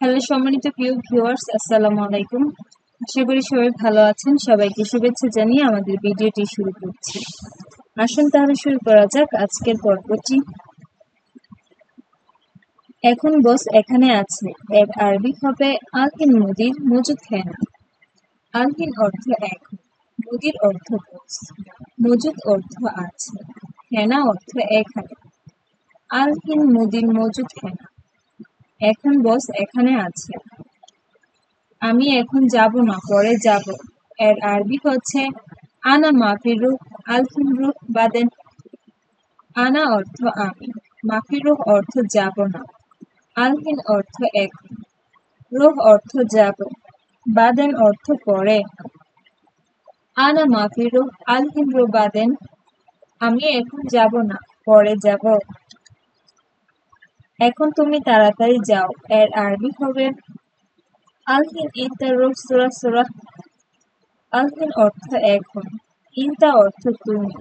Hello সম্মানিত প্রিয় viewers, আসসালামু আলাইকুম। আশা করি সবাই ভালো আছেন। সবাইকে শুভেচ্ছা জানিয়ে আমাদের ভিডিওটি শুরু করছি। আসুন তাহলে শুরু করা যাক আজকের পর্বটি। এখন বস এখানে আছে। এর আরবি হবে আলহিন মুদির মজুদ হেনা আলহিন অর্থ এখন মুদির অর্থ বস। মজুদ অর্থ আছে। হেনা অর্থ এখানে আলহিন মুদির মজুদ হেনা এখন বস, এখানে আছে। আমি এখন যাব না, পরে যাব। এর আরবি হচ্ছে, আনা মাফিরু আলফিন রুহ বাদেন। আনা অর্থ আমি মাফিরুহ অর্থ যাব না। আলহিন অর্থ এখন রুহ অর্থ যাব, বাদেন অর্থ পরে। আনা মাফিরু আলহিন রুহ বাদেন। আমি এখন যাব না, পরে যাব। এখন তুমি তাড়াতাড়ি যাও, এর আরবি হবে আলহিন ইনতা রুহ সুরা সুরা আলহিন অর্থ এখন, ইনতা অর্থ তুমি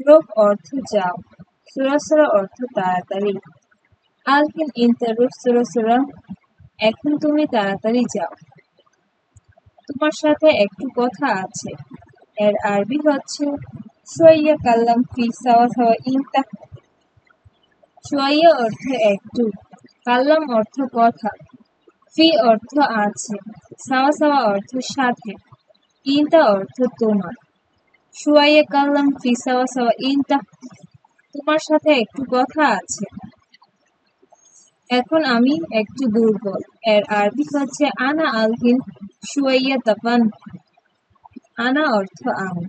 রুহ অর্থ যাও, সুরা সুরা অর্থ তাড়াতাড়ি আলহিন ইনতা রুহ সুরা সুরা, এখন তুমি তাড়াতাড়ি যাও। তোমার সাথে একটু কথা আছে, এর আরবি হচ্ছে, সোয়াইয়া কাল্লাম ফি সাওয়া সাওয়া ইনতা সোয়াইয়া অর্থ একটু, কাল্লাম অর্থ কথা, ফি অর্থ আছে, সাওয়া সাওয়া অর্থ সাথে, ইনতা অর্থ তোমার। সোয়াইয়া কাল্লাম, ফি সাওয়া সাওয়া, ইনতা, তোমার সাথে একটু কথা আছে। এখন আমি একটু দুর্বল, এর আরবি হচ্ছে আনা আলহিন সুয়াইয়া তাপান আনা অর্থ আমি,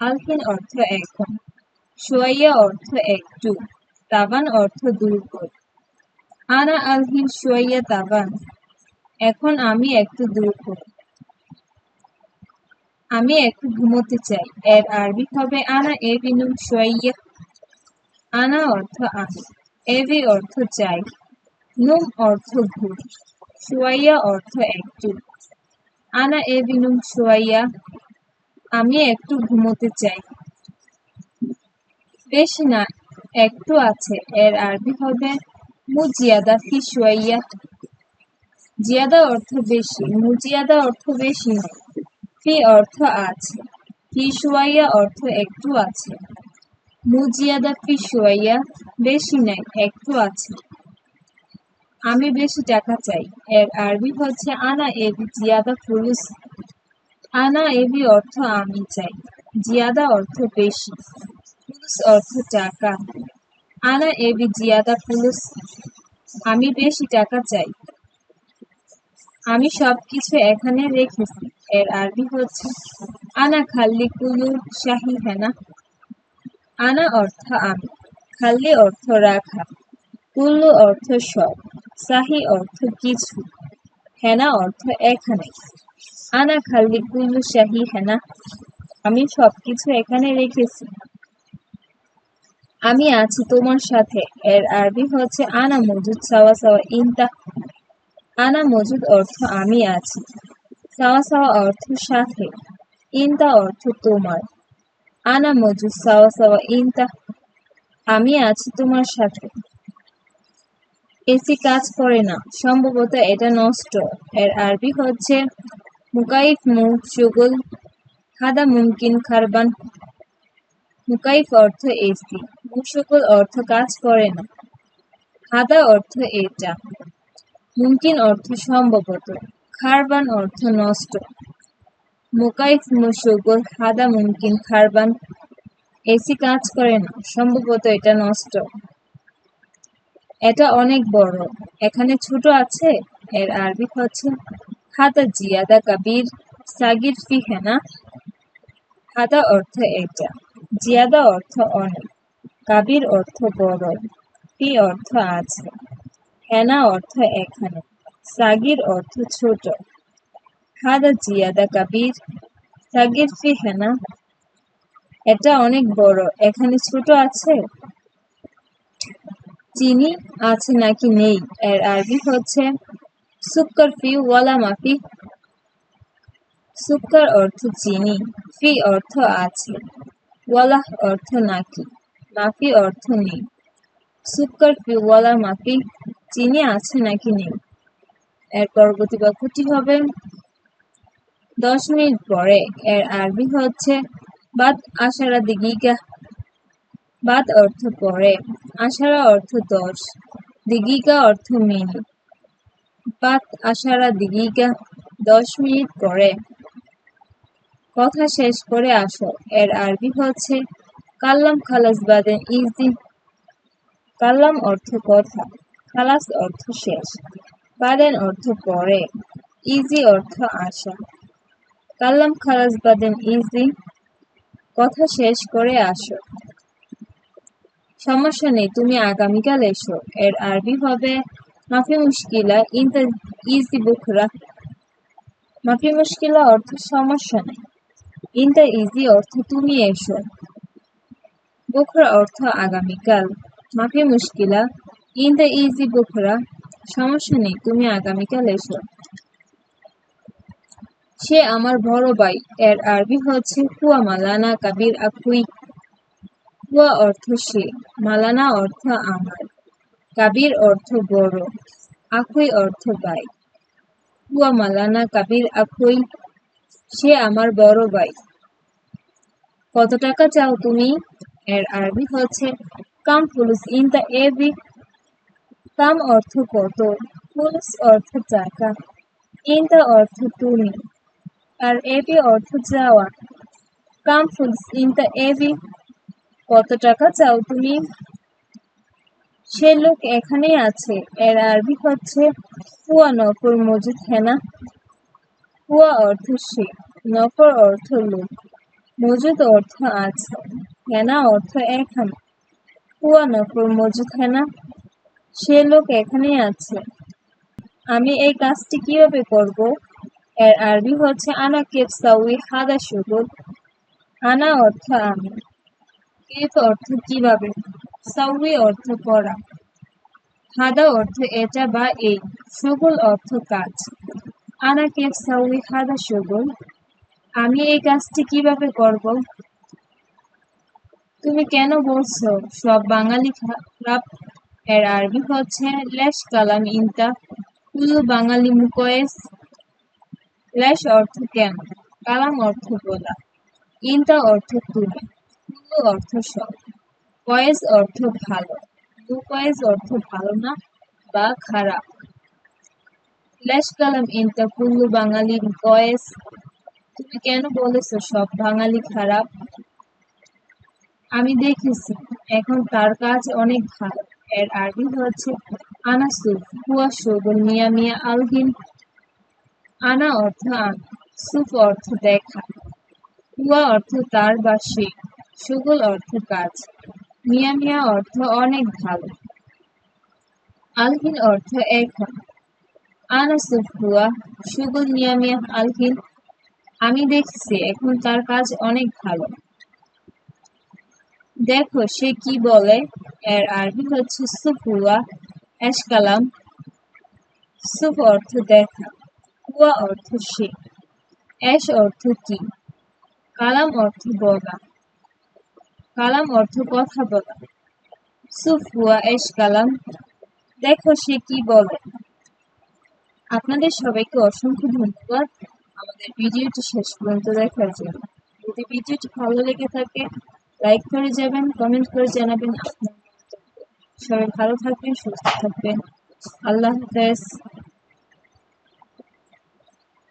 আলহিন অর্থ এখন সুয়াইয়া অর্থ একটু। তাবান অর্থ দুর্বল আনা আলহিন সুয়াইয়া তাবান এখন আমি একটু দুর্বল আমি একটু ঘুমোতে চাই। এর আরবি হবে আনা এ বিনুম সুয়াইয়া আনা অর্থ আমি এবি অর্থ চাই। নুম অর্থ ঘুম সুয়াইয়া অর্থ একটু। আনা এ বিনুম সুয়াইয়া আমি একটু ঘুমোতে চাই। বেশ না একটু আছে। এর আরবি হবে মুজিয়াদা ফি সুয়াইয়া জিয়াদা অর্থ বেশি, মুজিয়াদা অর্থ বেশি ফি অর্থ আছে। ফি সুয়াইয়া অর্থ একটু আছে। মুজিয়াদা ফি সুয়াইয়া বেশি নাই একটু আছে। আমি বেশি টাকা চাই। এর আরবি হচ্ছে আনা এবি জিয়াদা ফুলুস আনা এবি অর্থ আমি চাই। জিয়াদা অর্থ বেশি। ফুলুস অর্থ টাকা। আনা এবি জিয়াদা ফুলুস আমি বেশি টাকা চাই। আমি সবকিছু এখানে রেখেছি, এর আরবি হচ্ছে, আনা খাল্লি কুলু শাহি হেনা। আনা অর্থ আমি, খাল্লি অর্থ রাখা কুল্লু অর্থ সব সাহি অর্থ কিছু, হেনা অর্থ এখানে। আনা খাল্লি কুল্লু শাহি হেনা, আমি সবকিছু এখানে রেখেছি আমি আছি তোমার সাথে। এর আরবি হচ্ছে আনা মজুদ, সাওয়া সাওয়া ইনতা। আনা মজুদ অর্থ আমি আছি। সাওয়া সাওয়া অর্থ সাথে। ইনতা অর্থ তোমার। আনা মজুদ, সাওয়া সাওয়া ইনতা। আমি আছি তোমার সাথে। এসি কাজ করে না। সম্ভবত এটা নষ্ট। এর আরবি হচ্ছে মুকাইফ মুখ সুগুল খাদা মুমকিন খারবান। মুকাইফ অর্থ এসি। মুশুকুল অর্থ কাজ করে না। খাদা অর্থ এটা। মুমকিন অর্থ সম্ভবত। খারবান অর্থ নষ্ট। মুকাইফ মুশুকুল হাদা মুমকিন খারবান এসি কাজ করে না। সম্ভবত এটা নষ্ট। এটা অনেক বড়। এখানে ছোট আছে, এর আরবি হচ্ছে হাদা জিয়াদা কাবির সাগির ফি হেনা। হাদা অর্থ এটা। জিয়াদা অর্থ অনেক। কাবির অর্থ বড় ফি অর্থ আছে, হেনা অর্থ এখানে, সাগির অর্থ ছোট। হাদা জিয়াদা কাবির, সাগির ফি হেনা। এটা অনেক বড়, এখানে ছোট আছে? চিনি আছে নাকি নেই? এর আরবি হচ্ছে সুক্কর ফি ওয়ালা মাফি। সুক্কর অর্থ চিনি, ফি অর্থ আছে, ওয়ালাহ অর্থ নাকি। মাফি অর্থ নেই। সুক্কর ফি ওয়ালা মাফি চিনি আছে নাকি নেই? এর পরবর্তী বাক্যটি হবে, দশ মিনিট পরে, এর আরবি হচ্ছে বাদ আশারা দিগিকা। বাদ অর্থ পরে, আশারা অর্থ দশ। দিগিকা অর্থ মিনিট বাদ আশারা দিগিকা, দশ মিনিট পরে। কথা শেষ করে আসো। এর আরবি হচ্ছে কাল্লাম খালাস বাদেন ইজি। কাল্লাম অর্থ কথা, খালাস অর্থ শেষ। বাদেন অর্থ পরে, ইজি অর্থ আশা কাল্লাম খালাস বাদেন ইজি, কথা শেষ করে আসো। সমস্যা নেই, তুমি আগামীকাল এসো। এর আরবি হবে, মাফি মুশকিলা ইনতা ইজি বুখরা। মাফি মুশকিলা অর্থ সমস্যা নেই। ইনতা ইজি অর্থ তুমি এসো। বুখরা অর্থ আগামীকাল। মাফি মুশকিলা। ইনতা ইজি বুখরা। সমস্যা নেই, তুমি আগামীকাল এসো। সে আমার বড় ভাই। এর আরবি হচ্ছে, হুয়া মালানা কাবির আকুই। হুয়া অর্থ সে। মালানা অর্থ আমার। কাবির অর্থ বড়। আকুই অর্থ ভাই। কুয়া মালানা কাবির আকুই। সে আমার বড় ভাই। কত টাকা চাও তুমি? এর আরবি হচ্ছে, কাম ফুলুস ইন দ্য এবি কাম অর্থ কত? ফুলুস অর্থ টাকা, ইন দ্য অর্থ তুমি আর এবি অর্থ যাওয়া, কাম ফুলস ইন দ্য এবি কত টাকা চাও তুমি? সে লোক এখানেই আছে। এর আরবি হচ্ছে হুয়া নফর মজুদ হেনা হুয়া অর্থ সে, নফর অর্থ লোক, মজুদ অর্থ আছে। হেনা অর্থ এখানে। হুয়া নফর মজুদ হেনা সে লোক এখানেই আছে। আমি এই কাজটি কীভাবে করব? এর আরবি হচ্ছে, আনা কেপ সাউই হাদা শুগুল আনা অর্থ আমি। কেপ অর্থ কীভাবে? সাউই অর্থ করা হাদা অর্থ এটা বা এই। শুগুল অর্থ কাজ। আনা কেপ সাউই হাদা শুগুল আমি এই কাজটি কীভাবে করব? তুমি কেন বলছো? সব বাঙালি খারাপ এর আরবি হচ্ছে লেশ কালাম ইনতা। কুলু বাঙালি মুকয়েস। লেশ অর্থ কেন? কালাম অর্থ বলা। ইনতা অর্থ তুমি। কুলু অর্থ সব। কয়েস অর্থ ভালো। মুকয়েস অর্থ ভালো না বা খারাপ। লেশ কালাম ইনতা কুল্লু বাঙালি কয়েস তুমি কেন বলেছ সব বাঙালি খারাপ? আমি দেখেছি, এখন তার কাজ অনেক ভালো। এর আরবি হচ্ছে আনাসুফ হুয়া শগুল মিয়া মিয়া আলহিন। আনা অর্থ আমি সুফ অর্থ দেখা। হুয়া অর্থ তার বা সে সুগুল অর্থ কাজ। মিয়া মিয়া অর্থ অনেক ভালো। আলহিন অর্থ এখন। আনাসুফ হুয়া সুগুল মিয়া মিয়া আলহিন। আমি দেখছি, এখন তার কাজ অনেক ভালো। দেখো, সে কি বলে? এর আরবি হচ্ছে সুফুয়া এসকালাম সুফ অর্থ দেখা হুয়া অর্থ সে এস অর্থ কি, কালাম অর্থ বলা, কালাম অর্থ কথা বলা। সুফ হুয়া এস কালাম দেখো, সে কি বলে? আপনাদের সবাইকে অসংখ্য ধন্যবাদ। আমাদের ভিডিওটি শেষ পর্যন্ত দেখার জন্য। যদি ভিডিওটি ভালো লেগে থাকে লাইক করে যাবেন কমেন্ট করে জানাবেন। আপনার সবাই ভালো থাকবেন সুস্থ থাকবেন। আল্লাহ হাফেজ।